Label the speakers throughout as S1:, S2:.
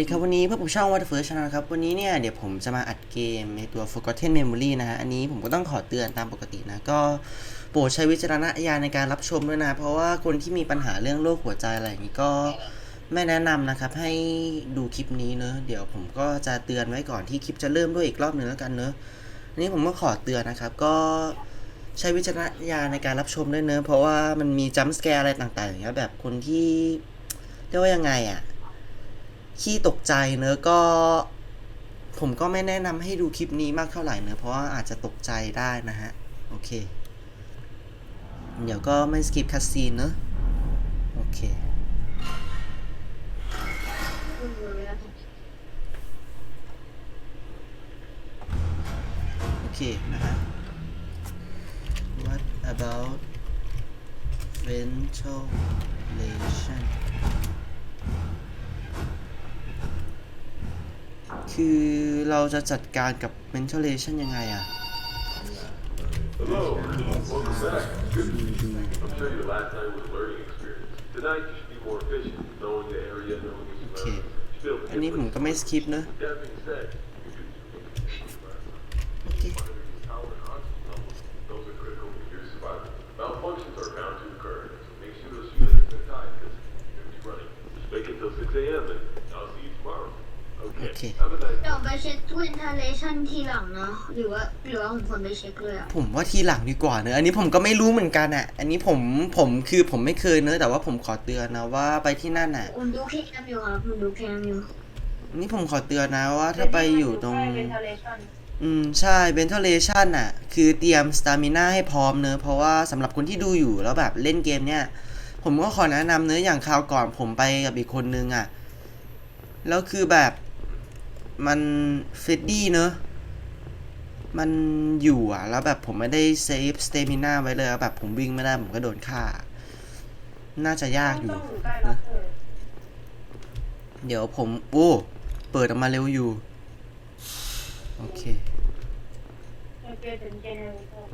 S1: ดีครับ วันนี้พบกับช่อง What the First Channel ครับ วันนี้เนี่ยเดี๋ยวผมจะมาอัดเกมในตัว Forgotten Memory นะฮะ อันนี้ผมก็ต้องขอเตือนตามปกตินะ ก็โปรดใช้วิจารณญาณในการรับชมด้วยนะ เพราะว่าคนที่มีปัญหาเรื่องโรคหัวใจอะไรอย่างนี้ก็ไม่แนะนำนะครับ ให้ดูคลิปนี้เนอะเดี๋ยวผมก็จะเตือนไว้ก่อนที่คลิปจะเริ่มด้วยอีกรอบหนึ่งแล้วกันเนอะอันนี้ผมก็ขอเตือนนะครับ ก็ใช้วิจารณญาณในการรับชมด้วยเนอะเพราะว่ามันมีจัมป์สแกร์อะไรต่างๆอย่างเงี้ยแบบคนที่เรียกว่ายังไงอะ ขี้ตกใจเนอะก็ ผมก็ไม่แนะนำให้ดูคลิปนี้มากเท่าไหร่เนอะเพราะว่าอาจจะตกใจได้นะฮะ โอเค เดี๋ยวก็ไม่สกิปคัสซีนเนอะโอเคโอเคนะฮะ What about ventilation คือเราจะจัดการกับ ventilation ยังไงอะ
S2: โอเค
S1: อันนี้ผมก็ไม่สคิปนะ
S2: Okay.
S1: Okay.
S2: Have a nice
S3: เดี๋ยวไปเช็คทวินทาเลชันทีหลังเนาะหรือว่าหรือว่าผมควรไปเช็คเลยอะ
S1: ผมว่าทีหลังดีกว่าเนอะอันนี้ผมก็ไม่รู้เหมือนกันอะอันนี้ผมผมคือผมไม่เคยเนอะแต่ว่าผมขอเตือนนะว่าไปที่นั่นอะ
S3: ผมดูเคมอยู่ครับผมดูเคมอยู่
S1: อันนี้ผมขอเตือนนะว่าถ้าไปอยู่ตรง
S4: ventilation
S1: อืมใช่ ventilation อะคือเตรียม stamina ให้พร้อมเนอะเพราะว่าสำหรับคนที่ดูอยู่แล้วแบบเล่นเกมเนี่ย ผมก็ขอแนะนำเนอะอย่างคราวก่อนผมไปกับอีกคนนึงอะแล้วคือแบบ มันเฟดดี้เนอะมันอยู่อะแล้วแบบผมไม่ได้เซฟ stamina ไว้เลยแล้วแบบผมวิ่งไม่ได้ผมก็โดนฆ่า น่าจะยากอยู่
S4: ต้องอยู่ใกล้ล็อกเกอร์
S1: เดี๋ยวผม โอ้ เปิดออกมาเร็วอยู่ โอเค
S4: โอเคถึงเจเนอเรเตอร์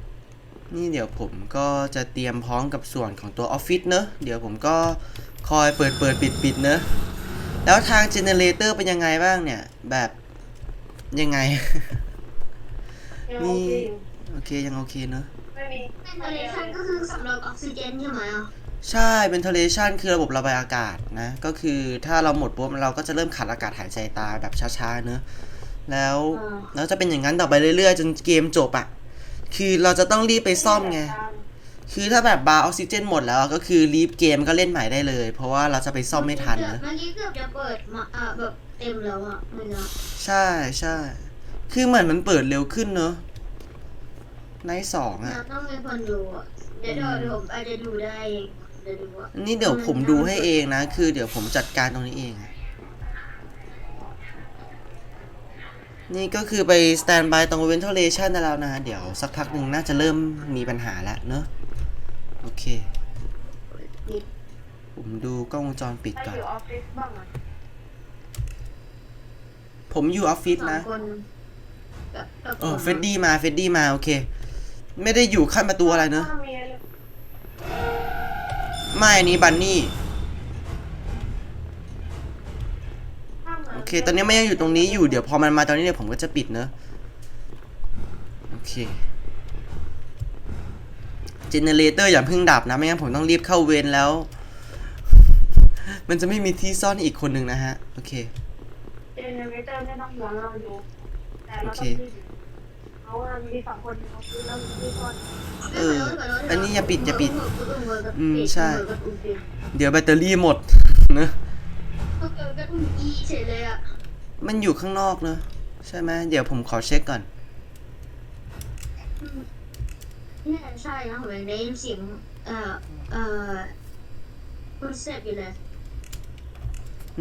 S1: นี่เดี๋ยวผมก็จะเตรียมพร้อมกับส่วนของตัวออฟฟิศเนอะ เดี๋ยวผมก็คอยเปิดเปิดปิดปิดเนอะ แล้วทางเจเนเรเตอร์เป็นยังไงบ้างเนี่ย แบบยังไง
S4: ยังโอเคอยู่
S1: โอเคยังโอเคเนอะ
S4: ไม่มี
S3: ทาเลชันก็คือสำหรับออกซิเจนใช่ไหมอะ
S1: ใช่ ventilation คือระบบระบายอากาศนะ ก็คือถ้าเราหมดปุ๊บเราก็จะเริ่มขาดอากาศหายใจตายแบบช้าๆเนอะแล้วแล้วจะเป็นอย่างนั้นต่อไปเรื่อยๆ จนเกมจบอะคือเราจะต้องรีบไปซ่อมไง คือถ้าแบบบาร์ออกซิเจนหมดแล้วอะก็คือรีบเกมก็เล่นใหม่ได้เลย เพราะว่าเราจะไปซ่อมไม่ทัน
S3: เกือบ
S1: นะ
S3: เมื่อกี้เกือบจะเปิดมาอะแบบเต็มแล้วอะเมื่อกี้
S1: ใช่ใช่คือเหมือนมันเปิดเร็วขึ้นเนอะในสองอะ
S3: เราต้องมีคนดูอะเดี๋ยวเดี๋ยวเดี๋ยวผมอาจจะดูได้เองเดี๋ยวดูอะ
S1: อันนี้เดี๋ยวผมดูให้เองนะ คือเดี๋ยวผมจัดการตรงนี้เองอะนี่ก็คือไปสแตนบายตรง ventilation ได้แล้วนะ เดี๋ยวสักพักหนึ่งน่าจะเริ่มมีปัญหาแล้วเนอะ โอเค ผมดูกล้องวงจรปิด
S4: ถ้า
S1: ก่อ
S4: อน ยู่ออฟฟิศบ้างอะ
S1: ผมอยู่ออฟฟิศ
S3: สอง
S1: นะ
S3: คนกับกับ
S1: เออ
S3: ผม
S1: เฟดดี้มา เฟดดี้มา โอเค ไม่ได้อยู่ขั้นประตูอะไรเนอะ
S4: ถ้ามีอะไร
S1: ไม่อันนี้บันนี่
S4: ถ้าเหมือน
S1: โอเค ตอนนี้ไม่ยังอยู่ตรงนี้อยู่ เดี๋ยวพอมันมาตอนนี้เนี่ยผมก็จะปิดเนอะ โอเคเจเนเรเตอร์อย่าเพิ่งดับนะ ไม่งั้นผมต้องรีบเข้าเวรแล้ว มันจะไม่มีที่ซ่อนอีกคนหนึ่งนะฮะ โอเค
S4: เจเนอเรเตอร์ไม่ต้องห่วงเราอยู่แต่เรา
S1: โอเค
S4: ต้องรีบอยู่เพราะว่ามีสองคนเขาคือเรามีคน
S1: เออ อันนี้อย่าปิดอย่าปิด อื
S3: อื
S1: มใช่
S3: กับอุ้มปิด
S1: เดี๋ยวแบตเตอรี่หมดเนอะ
S3: เออกับอุ้มอีเฉยเลยอะ
S1: มันอยู่ข้างนอกเนอะใช่ไหมเดี๋ยวผมขอเช็คก่อน
S3: นี่าใช่นะผมยังได้ยินเสียงเอ่อเอ่อคุณเซฟอยู่เลย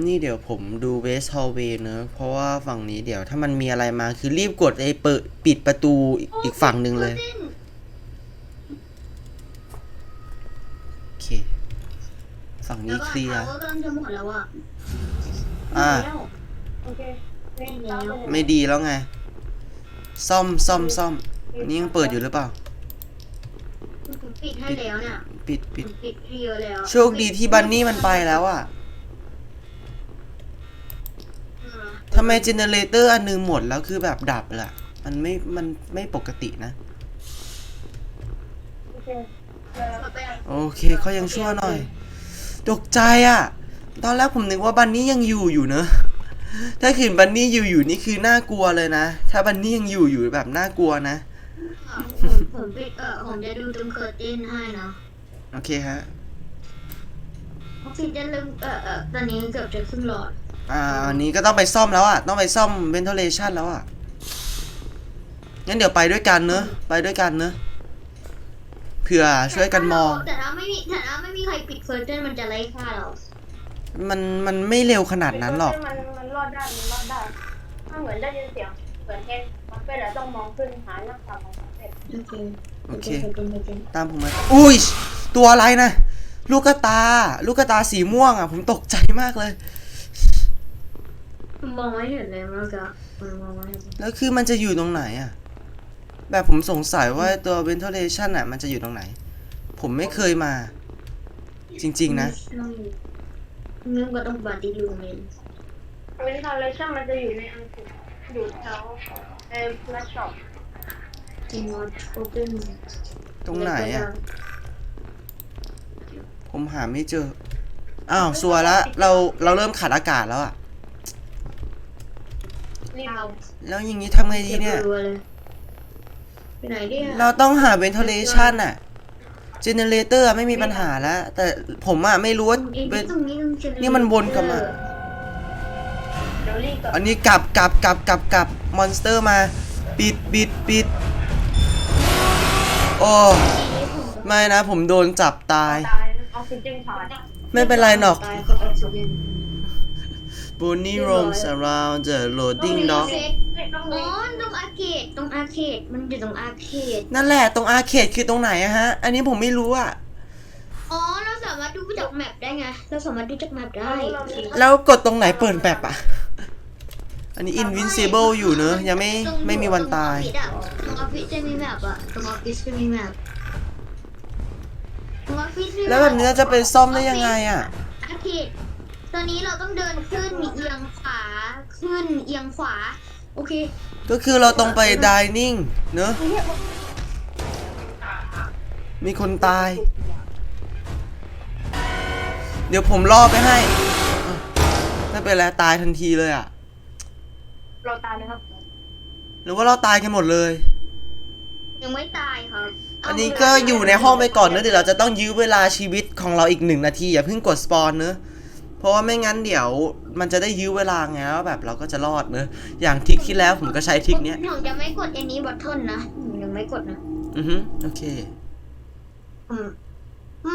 S1: นี่เดี๋ยวผมดูเวสฮอลเวย์เนอะเพราะว่าฝั่งนี้เดี๋ยวถ้ามันมีอะไรมาคือรีบกดไอ้เปิดปิดประตูอีกอีกฝั่งหนึ่งเลยโอเคฝั่ง
S3: แล้
S1: นี้
S3: วก็
S1: เคลียร์
S3: เขาก็กำลังจะหมดแล้วอะ
S1: อ่า
S3: แล้ว
S4: โอเคเล่นตามเลย
S1: ไม่ดีแล้วไง ซ่อมซ่อมซ่อมอันนี้ยังเปิดอยู่หรือเปล่า
S3: ผม ปิดให้แล้วเนี่ย
S1: ปิด
S3: ผ
S1: ปิด
S3: มปิดเรียวแล้ว
S1: โชคดีที่บันนี่มันไปแล้วอะทำไมเจเนเรเตอร์อันหนึงหมดแล้วคือแบบดับล่ะ มันไม่ มันไม่ปกตินะ
S4: โอเคเดี๋ยว
S3: ขอไปอะ
S1: โอเคเขายังชั่วหน่อย ตกใจอะ่ะ ตอนแรกผมนึกว่าบันนี่ยังอยู่อยู่เนอะ ถ้าขืนบันนี่อยู่อยู่นี่คือน่ากลัวเลยนะ ถ้าบันนี่ยังอยู่อยู่แบบน่ากลัวนะ
S3: ผมผมปิดเออผมจะดูตรงเคอร์เทนให้นะ
S1: โอเคฮะ
S3: ออกซิเจนเริ่มเออเออตอนนี้เกือบจะครึ่งหลอด
S1: อ่าอันนี้ก็ต้องไปซ่อมแล้วอะ่ะ ต้องไปซ่อมเวนท l เลชันแล้วอะ่ะ งั้นเดี๋ยวไปด้วยกันเนอะ ไปด้วยกันเนอะ เผื่อช่วยกันมอง
S3: แต่ถ้าไม่มีแต่ถ้าไม่มีใครปิดเคอร์เทนมันจะไล่ฆ่าเรา
S1: มันมันไม่เร็วขนาดนั้นหรอก
S4: มันมันรอดได้ มันรอดได้ถ้าเหมือนได้ยินเสียง เหมือนเห็นมันเป็นแล้วต้องมองขึ้นหาหน้าตาของมันเป็น
S3: โอเค
S1: โอเค
S3: โอเคโอเค
S1: ตามผมมา อุ้ย ตัวอะไรนะ ลูกกระตา ลูกกระตาสีม่วงอะ ผมตกใจมากเลย
S3: ผมมองไม่เห็นเลยมันก็มันมองไม่เห็น
S1: แล้วคือมันจะอยู่ตรงไหนอะ แบบผมสงสัยว่าตัว ventilation อะ มันจะอยู่ตรงไหน ผมไม่เคยมา จริง ๆ นะ
S3: เงื่อนก็ต้องบาดีลูเมน
S4: เวนทอเลชั่นมันจะอยู่ในอังกฤษ อยู่แถวเอ็มพลาช็อป
S3: จริงว่าโอเปน
S1: ตรงไหนอะ ผมหาไม่เจอ อ้าวสัวละ เราเราเริ่มขาดอากาศแล้วอะ
S4: รีบเอา
S1: แล้วอย่างนี้ทำไงดีเนี่ย
S3: รัวเลยไปไหนดิ
S1: เราต้องหา ventilation อะ generator อะไม่มีปัญหาแล้ว แต่ผมอะไม่รู้ว่า
S3: ตรงนี้
S1: เป็น
S3: ตรงนี้ตรงนี้
S1: นี่มันวนกลับมา
S4: เดี๋ยวรีบกับ
S1: อันนี้กลับกลับกลับกลับกลับมอนสเตอร์มา ปิดปิดปิดโอ้ไม่นะ ผมโดนจับตาย
S4: ตายออกซิเจนขาด
S1: ไม่เป็นไรหรอก
S3: ตายก็ออกซิเจน
S1: Bonnie roams around the loading dock
S3: อ๋อตรงอาร์เคดตรงอาร์เคดมันอยู่ตรงอาร์เคด
S1: นั่นแหละตรงอาร์เคดคือตรงไหนอะฮะ อันนี้ผมไม่รู้อะ
S3: อ๋อเราสามารถดูจากแมปได้ไง เราสามารถดูจากแมปได้
S1: แล้วกดตรงไหนเปิดแบบอะ อันนี้ invincible อยู่เนอะยังไม่ไม่มีวันตาย
S3: ตรงออฟฟิศจะมีแมปอะตรงออฟฟิศจะมีแมปตรงออฟฟิศมี
S1: แล้วแบบนี้เราจะไปซ่อมได้ยังไงอะ
S3: อาร์เคดตอนนี้เราต้องเดินขึ้นเอียงขวาขึ้นเอียงขวา โอเค
S1: ก็คือเราต้องไป dining เนอะมีคนตาย เดี๋ยวผมล่อไปให้อะไม่เป็นไรตายทันทีเลยอะ
S4: เราตายนะครับ
S1: หรือว่าเราตายกันหมดเลย
S3: ยังไม่ตายครับ
S1: อันนี้ก็อยู่ในห้องไปก่อนเนอะเดี๋ยวเราจะต้องยื้อเวลาชีวิตของเราอีกหนึ่งนาทีอย่าเพิ่งกดสปอนเนอะเพราะว่าไม่งั้นเดี๋ยวมันจะได้ยื้อเวลาไงแล้วแบบเราก็จะรอดเนอะอย่างทริกที่แล้วผมก็ใช้ทริกเนี้ย
S3: ผมจะไม่กดอันนี้บัตทนนะผมยังไม่กดนะ
S1: อือฮึโอเค
S3: อืม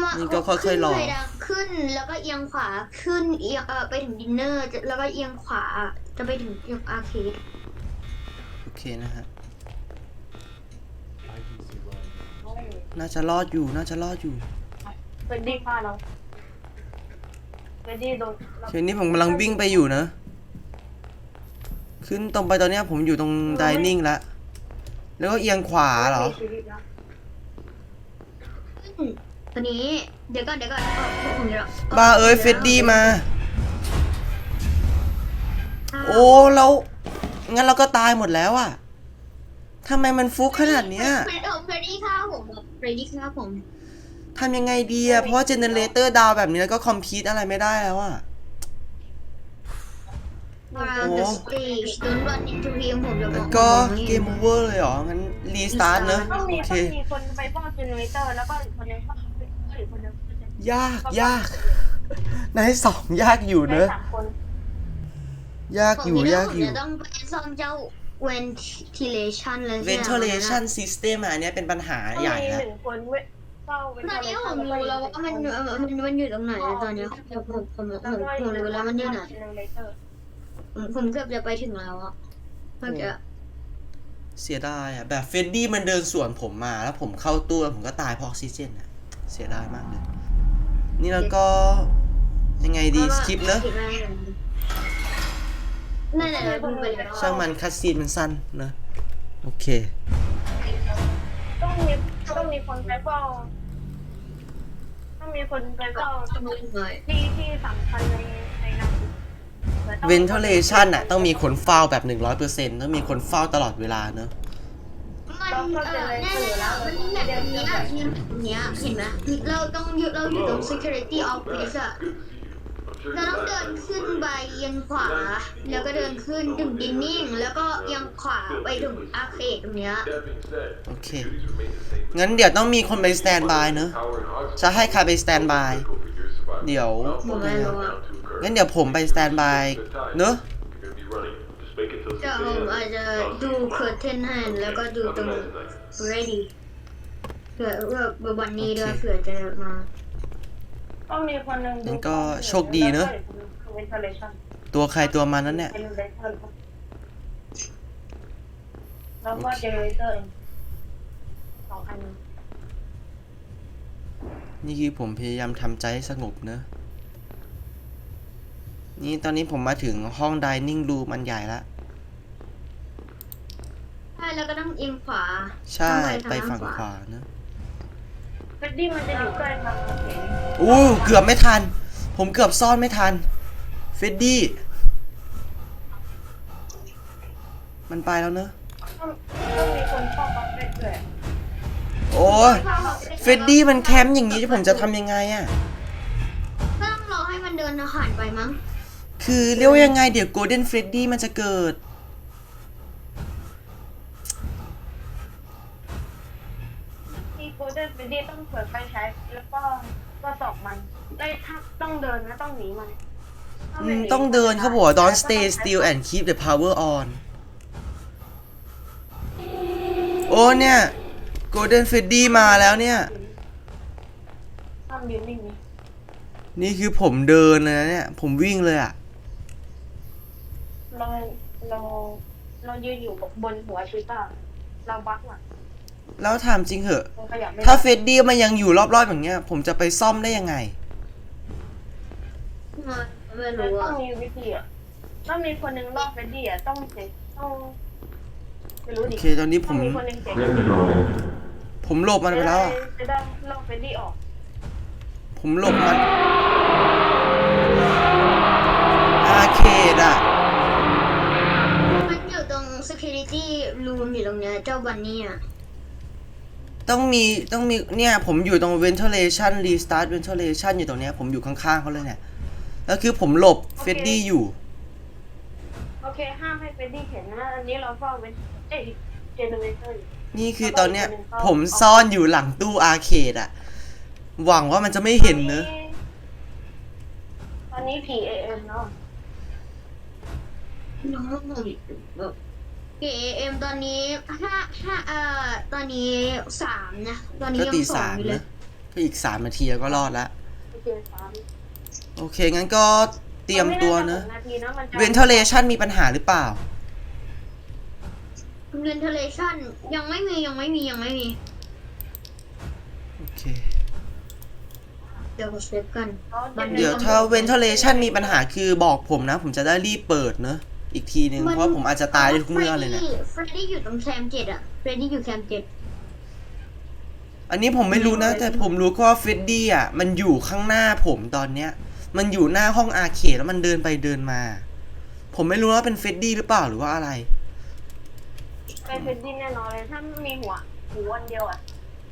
S3: มา
S1: นี่ก็ค่อยๆลอง
S3: ขึ้นไปดัขึ้นแล้วก็เอียงขวาขึ้นเอียงเออไปถึงดินเนอร์จะแล้วก็เอียงขวา จะไปถึงเอียงอาร์เคด
S1: โอเคนะฮะ น่าจะรอดอยู่ น่าจะรอดอยู่
S4: เฟรดดี้ฆ่าเราเฟรดดี้โดน
S1: โอเคนี่ผมกำลังวิ่งไปอยู่เนอะขึ้นตรงไปตอนเนี้ยผมอยู่ตรงดิเนิ่งแล้วแล้วก็เอียงขวาเหรอ
S4: มีชีวิตแล้ว
S3: ตอนนี้ เดี๋ยวก่อนเดี๋ยวก่อนเออพวกผมเดี๋ยว
S1: บ้าเอ้ยเฟดดี้มาโอ้เรา งั้นเราก็ตายหมดแล้วอะทำไมมันฟุกขนาดเนี้ย
S3: เฟรดเฟรดดี้ฆ่าผมครับเฟรดดี้ฆ่าผม
S1: ทำยังไงดีอะเพราะเจเนเรเตอร์ดาวแบบนี้แล้วก็คอมพิวต์อะไรไม่ได้แล้วอะ
S3: มา
S1: โอ้
S3: the stage don't run into him ผมจะบอก
S1: ก็เกมโอเวอร์เลยเหรอ งั้นรีสตาร์ทเนอะ
S4: ต้องมี
S1: โอเค
S4: ต้องมีคนไปป้องเจเนเรเตอร์แล้วก็อีกคนนึงป้องอีกคนนึง
S1: ยากยาก ในสองยากอยู่เนอะ
S4: สามคน
S1: ยาก
S3: ผม
S1: อยู่
S3: คิดว่
S1: ยาก
S3: ผม
S1: อยู่
S3: จะต้องไปซ่อมเจ้า ventilation เลยใช่ไหม
S1: ventilation system อะอันเนี้ยเป็นปัญหา
S4: ต้อง
S1: ใหญ่
S4: มี
S1: นะ
S4: หนึ่งคนเว้ยเฝ้า
S3: ตอนนี้ผมรู้แล้วว่ามันมันมันอยู่ตรงไหนแล้วตอนนี้ผมผมผมผมผมรู้แล้วมันอยู่ไหน
S4: เจเนเรเตอร์
S3: ผมผมเกือบจะไปถึงแล้วอะเมื่อกี้
S1: เสียดายอะแบบเฟดดี้มันเดินสวนผมมาแล้วผมเข้าตู้แล้วผมก็ตายเพราะออกซิเจนอะเสียดายมากเลย นี่แล้วก็ยังไงดีสคิปเนอะ
S3: นั่นแหละเราพูดไปแล้ว
S1: ช่างมันคัดซีนมันสั้นเนอะโอเค
S4: ต้องมีต้องมีคนไปเฝ้าต้องมีคนไปเฝ้า
S3: ทำมือหน่อย
S4: ที่ที่สำคัญในในนั้น
S3: ผ
S4: ผื่อต้อง
S1: ventilation อะต้องมีคนเฝ้าแบบ100%ต้องมีคนเฝ้าตลอดเวลาเนอะ
S3: มันเออแน่เลยอะมันแบบนี้อะที่เนี้ยเห็นไหมเราต้องอยู่เราอยู่ตรง security office อะ
S2: I'm sure
S3: เราต้องเดินขึ้นไปเอียงขวา แล้วก็เดินขึ้นถึงดินนิ่ง แล้วก็เอียงขวาไปถึงอาร์เคดตรงเนี้ย
S2: That being said,
S1: โอเค
S2: duties remain the same.
S1: งั้นเดี๋ยวต้องมีคนไป stand by เนอะ
S2: Power and oxygen
S1: จะให้ใครไป stand by
S2: critical for your survival.
S1: เดี๋ยว
S3: ผมไม่รู้อะ
S2: Bound to occur.
S1: งั้นเดี๋ยวผมไป stand by เนอะ
S2: You're gonna be running. Just make it till 6
S3: เดี๋ยวผม
S2: a.m.
S3: อาจจะดูเคอร์เทนให้แล้วก็ดูตรง ready เผื่อเผื่อวันนี้ด้วยเผื่อจะมา
S4: ต้องมีคนหนึ่ง
S1: งั้นก็โชคดีเนอะ
S4: เวนเทเลชั่น
S1: ตัวใครตัวมันนั้นเนี่ย
S4: เป็นเวนเทเลชั่นแล้วก็เจเนเรเตอร์สองอัน
S1: นี่คือผมพยายามทำใจให้สงบเนอะนี่ตอนนี้ผมมาถึงห้อง dining room อันใหญ่ละ
S3: ใช่แล้วก็ต้องเอียงขวา
S1: ใช่
S3: ต้อง
S1: ไป
S3: ทา
S1: ฝั่ง
S3: ขวา
S1: ขวาเนอะ
S4: เฟดดี้มันจะอยู่ใกล้ทางเห็น
S1: อู้เกือบไม่ทัน ผมเกือบซ่อนไม่ทัน เฟดดี้ มันไปแล้วเนอะ
S4: ต้องต้องมีคนเฝ้าบัฟเฟตด้วย
S1: โอ้ยเฟดดี้มันแคมป์อย่างนี้ผมจะทำยังไงอะ
S3: ก็ต้องรอให้มันเดินผ่านไปมั้ง
S1: คือเรียกว่ายังไงเดี๋ยวโกลเด้นเฟรดดี้มันจะเกิด
S4: ที่โกลเด้นเฟดดี้ต้องเปิดไฟฉายแล้วก็ ก็สอบมันได้ยถ้าต้องเดินนะต้องหนีมันถ้า
S1: อื
S4: ไม่
S1: ม
S4: หนี
S1: ต้องเดินเขาบอกว่า don't
S4: ก็
S1: stay
S4: ใช้
S1: still and keep the power on โอ้เนี่ย Golden Freddy มาแล้วเนี่ย
S4: ห้ามยืนนิ่ง
S1: นี่คือผมเดินเลยนะเนี่ย ผมวิ่งเลยอะ
S4: ๆเราเราเรายืนอยู่บนหัวชิต้าเราบักอะ
S1: แล้วถามจริงเหอะ
S4: มันขยับไม่
S1: ถ้า
S4: ได้
S1: เฟดดี้มันยังอยู่รอบๆอย่างเงี้ย ผมจะไปซ่อมได้ยังไง
S3: ไม่
S4: มัน
S3: รู้
S4: ต้อ
S3: อะ
S4: งมีวิธีอะต้องมีคนหนึ่งรอบเฟดดี้อะต้องเสร็จต้องไม่รู้
S1: โอ
S4: ดิ
S1: เคตอนนี้ผ
S4: ต้อง
S1: ม
S4: มีคนหนึ่งเสร็จ
S1: ผมหลบมันไปแล้วอะ
S4: จะได้ลอกเฟดดี้ออก
S1: ผมหลบมัน อาเคดอะ
S3: มันอยู่ตรง security room อยู่ตรงเนี้ยเจ้าบันนี่อะ
S1: ต้องมีต้องมีเนี่ยผมอยู่ตรง ventilation restart ventilation อยู่ตรงเนี้ยผมอยู่ข้างๆเขาเลยเนี่ย แล้วคือผมหลบเฟดดี้อยู่
S4: โอเค ห้ามให้เฟดดี้เห็นนะ อันนี้เราเฝ้าเป็นเอ้ยเจเนเรเตอร์
S1: นี่คือตอนเนี้ยผมซ่อนอยู่หลังตู้อาร์เคดอะหวังว่ามันจะไม่เห็นเนอะ
S4: ตอนนี้ PAM เนาะ
S3: น้อง ผมเกมตอนนี้ห้าห้าเอ่อตอนนี้สามนะตอนนี้
S1: ก็
S3: ยัง
S1: ตี
S3: สอ
S1: สางม
S3: อยู่เล
S1: นะ
S3: ย
S1: ก็อีกสามนาทีก็รอดละ
S4: โอเคสาม
S1: โอเค งั้นก็เตรียมตัวเนอะ
S4: มัไม่าจหกนาทีนะมันจะ
S1: ventilation มีปัญหาหรือเปล่า
S3: ventilation ยังไม่มียังไม่มียังไม่มี
S1: โอเค
S3: เดี๋ยวผมเช็คกัน
S4: เขาจะ
S1: เดี๋ยวถ้า ventilation มีปัญหาคือบอกผมนะ ผมจะได้รีบเปิดเนอะ อีกทีนึงเพราะว่าผมอาจจะตายได้ทุกเมื่อเลยเนี่ย
S3: เฟรดดี้อยู่ตรงแคมเจ็ดอะเฟรดดี้อยู่แคมเจ็ด
S1: อันนี้ผมไม่รู้นะ แต่ผมรู้แค่ว่าเฟดดี้อะ มันอยู่ข้างหน้าผมตอนเนี้ย มันอยู่หน้าห้องอาร์เคดแล้วมันเดินไปเดินมา ผมไม่รู้ว่าเป็นเฟดดี้หรือเปล่าหรือว่าอะไร
S4: เป็นเฟดดี้แน่นอนเลยถ้ามีหัวหูวันเดียวอะ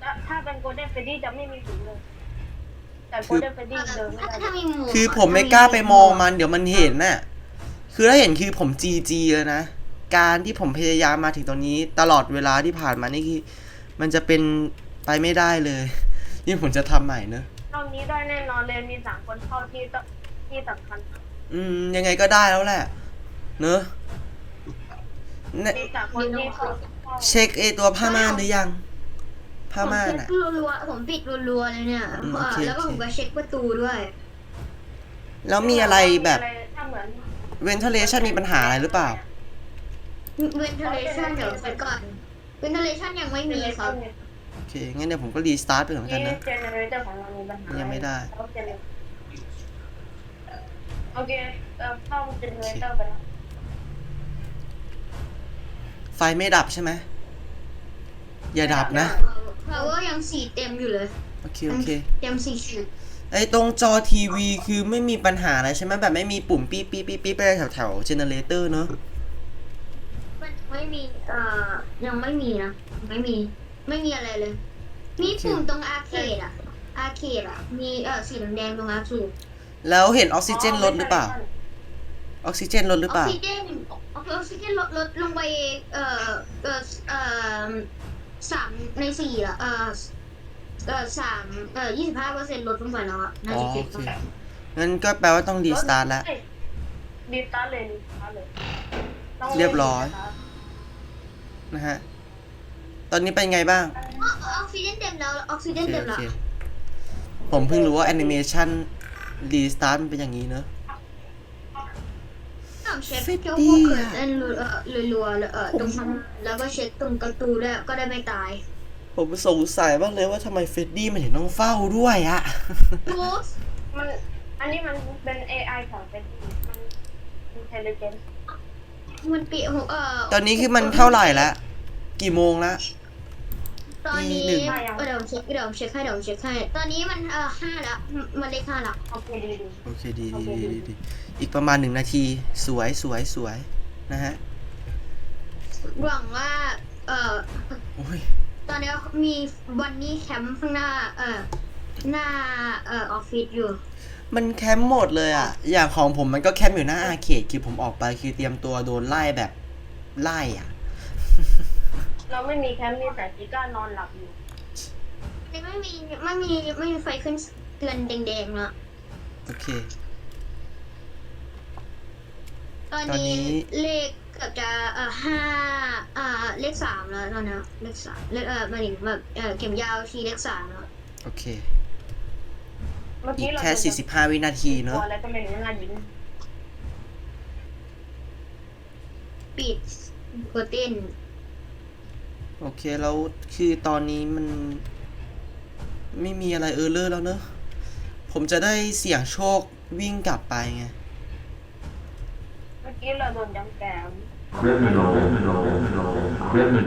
S4: ถ้าถ้าเป็นโกลเด้นเฟดดี้จะไม่มีหูเลยแต่โกลเด้นเฟดดี้เดินไม่
S3: ถ้า
S4: ได้
S3: ถ้ามีหมู
S1: คือผมไม่กล้าไปมองมันเดี๋ยวมันเห็นน่ะ คือถ้าเห็นคือผมจีจีเลยนะ การที่ผมพยายามมาถึงตรงนี้ ตลอดเวลาที่ผ่านมานี่คือมันจะเป็นไปไม่ได้เลยนี่ผมจะทำใหม่เนอะ
S4: รอบนี้ได้แน่นอนเลยมีสามคนเข้าที่ต้องที่สำคัญ
S1: อืม ยังไงก็ได้แล้วแหละ เนอะเนี่ย
S4: มีสามคนที่เข้าเข้า
S1: เช็คเอตัวผ้าม่านหรือยัง ผ้าม่าน
S3: ผม
S1: อะ
S3: เช็ครัวๆผมปิดรัวๆเลยเนี่ย
S1: อืมโอเค
S3: แล้วก็
S1: โอเค
S3: ผมก็เช็คประตูด้วย
S1: แล้วมีอะไรแบบ
S4: ถ้าเหมือน
S1: ventilation มีปัญหาอะไรหรือเปล่า
S3: ventilation เดี๋ยวไปก่อน ventilation ยังไม่มีครับ
S1: โอเค งั้นเดี๋ยวผมก็รีสตาร์ทไปเหมือนกัน
S4: นี่
S1: นะ
S4: เจเนเรเตอร์ของเรามีปัญหา
S1: ยั
S4: ยัง
S1: ไม่ได้
S4: โอเคเอ่อเข้าเจเนเรเตอร์ไปแล้ว
S1: ไฟไม่ดับใช่ไหม อย่าดับนะ
S3: power ยังสีเต็มอยู่เลย
S1: โอเค โอเค
S3: เต็มสี่ชุด
S1: ไอ้ตรงจอทีวีคือไม่มีปัญหาอะไรใช่ไหมแบบไม่มีปุ่มปี๊ปี๊ปี๊ปี๊ไปแถวแถวเจเนเรเตอร์เนอะ
S3: มันไม่มีเอ่อยังไม่มีนะไม่มี ไม่มีอะไรเลย มีปุ่มตรงอาร์เคดอะอาร์เคดอะมีเอ่อสีแดงๆตรงอาร์เคด
S1: แล้วเห็นออกซิเจนลดหรือเปล่า ออกซิเจนลดหรือ
S3: อ
S1: เป
S3: อก
S1: ล่า
S3: ซิเจนออกซิเจนลดลดลงไปเอ่อเอ่อเอ่อสามในสี่ละเอ่อ เอ่อสามเอ่อยี่สิบห้าเปอร์เซ็นต์ลดลงไปแล้วอะน่า
S1: อ๋อ
S3: จะเก็
S1: โอบเค
S3: ไว้
S1: งั้นก็แปลว่าต้องรีสตาร์ทแล้ว
S4: ดีสตาร์ทเลยดีสตาร์ทเลยต้อง
S1: เรียบร้อย
S4: สตาร์ท
S1: นะฮะ ตอนนี้เป็นไงบ้าง
S3: อ๋อออกซิเจนเต็มแล้วออกซิเจ
S1: โอนเค
S3: เต็ม
S1: โอ
S3: แล้ว
S1: เค ผมเพิ่งรู้ว่าแอนิเมชันรีสตาร์ทมันเป็นอย่างนี้เนอะ
S3: ต้องเช็ค
S1: ฟิต
S3: เจ้า
S1: ดี้
S3: พวกเกิด
S1: อะ
S3: เล่นรัวๆรัวๆเอ่อตรงนั้นแล้วก็เช็คตรงกระตูด้วยก็ได้ไม่ตาย
S1: ผมสงสัยมากเลยว่าทำไมเฟดดี้มันถึงต้องเฝ้าด้วยอะ
S3: โพส
S4: มัน อันนี้มันเป็น AI ของเป็นมัน intelligent
S3: มันปีหกเอ่อ
S1: ตอนนี้คือมันเท่าไหร่แล้วกี่โมงแล้ว
S3: ตอนนี้
S1: หนึ่ง
S3: เออเดี๋ยวผมเช็คเดี๋ยวผมเช็คให้เดี๋ยวผมเช็คให้ตอนนี้มันเอ่อห้าละมันเลขห้าละ
S4: โอเคดีดี
S1: โอเคดีดีดีดีดีอีกประมาณหนึ่งนาที สวยสวยสวยนะฮะ
S3: หวังว่า เอ่อ
S1: โอ้ย
S3: ตอนนี้มีวันนี้แคมป์ข้างหน้า เอ่อหน้าเอ่อออฟฟิศอยู่
S1: มันแคมป์หมดเลยอะอย่างของผมมันก็แคมป์อยู่หน้าอาร์เคดคือผมออกไปคือเตรียมตัวโดนไล่แบบไล่อะ
S4: เราไม่มีแคมป์มีแต่จิก้านอนหลับอยู่
S3: ไม่มีไม่มีไม่มีไฟขึ้นเตือนแดงๆแล้ว
S1: โอเค
S3: ตอน
S1: ตอนนี้
S3: นี้เลขเกือบจะเอ่อห้าอ่าเลขสามแล้วตอนนี้เลขสามเลขเอ่อหมายถึงแบบเอ่อเข็มยาวชีเลขสามแล้ว
S1: โอเค
S4: เมื่อ
S1: อี
S4: กี้
S1: ก
S4: เรา
S1: แค่ 45 วินาทีเน
S4: ตั
S1: อะ
S4: วอะไรก็ไม่รู้น่ายิง
S3: ปิดโปรตีน
S1: โอเคแล้วคือตอนนี้มัน ไม่มีอะไรเออร์เลอร์แล้วเนอะผมจะได้เสี่ยงโชควิ่งกลับไปไง
S4: เมื่อกี้เราโดนจำแกม
S2: Criminal, criminal, criminal, criminal.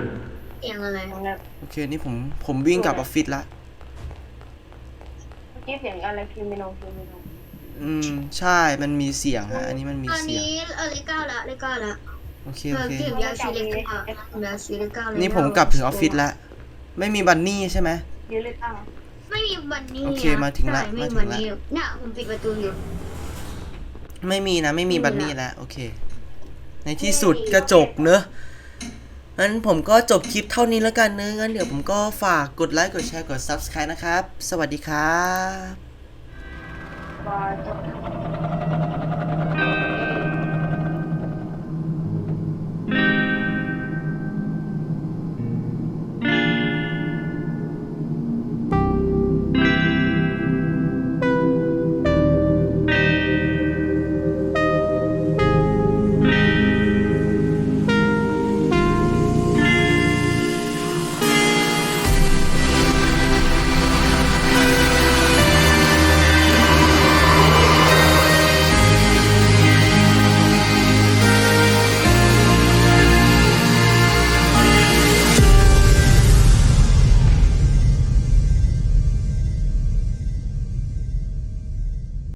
S3: เสียงอะไร
S4: ตรงนั้น
S1: โอเค นี่ผมผมวิ่งกลับออฟฟิศละ
S4: เมื่อกี้เสียงอะไรคิมิโนคิมิโน
S1: อืม ใช่มันมีเสียงฮะ อันนี้มันมี
S3: ตอน
S1: เสียง
S3: นี้เออเลขเก้าละเลขเก้าละ
S1: โอเค
S3: เอ
S1: โอ
S3: อ
S1: เค
S3: เข็มยาวชีเลขเก้าเข็มยาวชีเลขเก้าแล้ว
S1: นี่ผมกลับถึงออฟฟิศแล้วไม่มีบันนี่ใช่ไหม
S4: ยืนเลยตั้ง
S3: ไม่มีวันนี้
S1: โอเคมาถึงละ
S3: ใช่ไม่
S1: มาถึ
S3: มี
S1: ง
S3: วัน
S1: ละ
S3: นี้เนี่ยผมปิดประตูอยู่
S1: ไม่มีนะ ไม่มี
S3: ไม่มี
S1: บันนี่
S3: ละ
S1: แล้วโอเค ในที่สุดก็จบเนอะงั้นผมก็จบคลิปเท่านี้แล้วกันเนอะงั้นเดี๋ยวผมก็ฝากกดไลค์กดแชร์กด Subscribe นะครับ สวัสดีครับ
S4: บายครับ